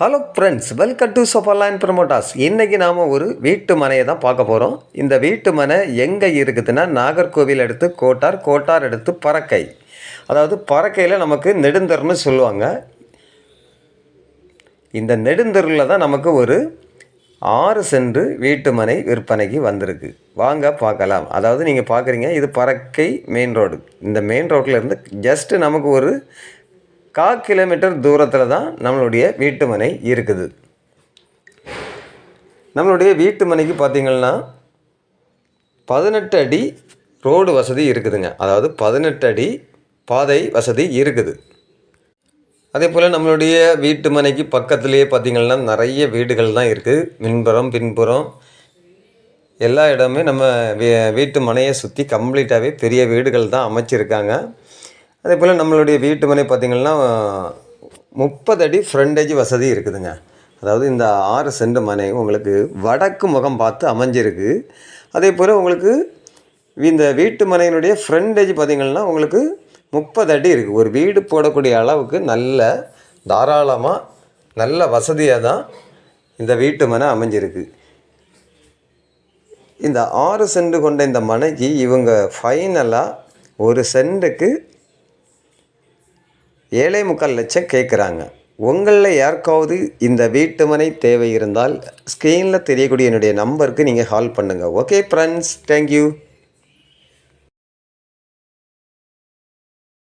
Hello friends welcome to சோஃபாலான் ப்ரமோட்டாஸ் இன்றைக்கி நாம் ஒரு வீட்டு மனையை தான் பார்க்க போகிறோம் இந்த வீட்டு மனை எங்கே இருக்குதுன்னா நாகர்கோவில் எடுத்து கோட்டார் கோட்டார் எடுத்து பறக்கை. அதாவது பறக்கையில் நமக்கு நெடுந்தர்னு சொல்லுவாங்க. இந்த நெடுந்தருவில் தான் நமக்கு ஒரு ஆறு சென்று வீட்டு மனை விற்பனைக்கு வந்திருக்கு. வாங்க பார்க்கலாம். அதாவது நீங்கள் பார்க்குறீங்க இது பறக்கை மெயின் ரோடு இந்த மெயின் ரோட்டில் இருந்து ஜஸ்ட்டு நமக்கு ஒரு கா கிலோமீட்டர் தூரத்தில் தான் நம்மளுடைய வீட்டு மனை இருக்குது. நம்மளுடைய வீட்டு மனைக்கு பார்த்திங்கன்னா பதினெட்டு அடி ரோடு வசதி இருக்குதுங்க. அதாவது பதினெட்டு அடி பாதை வசதி இருக்குது. அதே போல் நம்மளுடைய வீட்டு மனைக்கு பக்கத்துலேயே பார்த்திங்கன்னா நிறைய வீடுகள் தான் இருக்குது மின்புறம் பின்புறம் எல்லா இடமே நம்ம வீட்டு மனையை சுற்றி கம்ப்ளீட்டாகவே பெரிய வீடுகள் தான் அமைச்சிருக்காங்க. அதே போல் நம்மளுடைய வீட்டு மனை பார்த்திங்கன்னா முப்பது அடி ஃப்ரண்டேஜ் வசதி இருக்குதுங்க. அதாவது இந்த ஆறு சென்ட் மனை உங்களுக்கு வடக்கு முகம் பார்த்து அமைஞ்சிருக்கு. அதே போல் உங்களுக்கு இந்த வீட்டு மனையினுடைய ஃப்ரண்டேஜ் பார்த்திங்கன்னா உங்களுக்கு முப்பது அடி இருக்குது ஒரு வீடு போடக்கூடிய அளவுக்கு நல்ல தாராளமாக நல்ல வசதியாக தான் இந்த வீட்டு மனை அமைஞ்சிருக்கு. இந்த ஆறு சென்ட் கொண்ட இந்த மனைக்கு இவங்க ஃபைனலாக ஒரு சென்ட்டுக்கு ஏழை முக்கால் லட்சம் கேட்குறாங்க உங்களில் யாருக்காவது இந்த வீட்டு மனை தேவை இருந்தால் ஸ்க்ரீனில் தெரியக்கூடிய என்னுடைய நம்பருக்கு நீங்கள் கால் பண்ணுங்கள் ஓகே ஃப்ரெண்ட்ஸ் தேங்க்யூ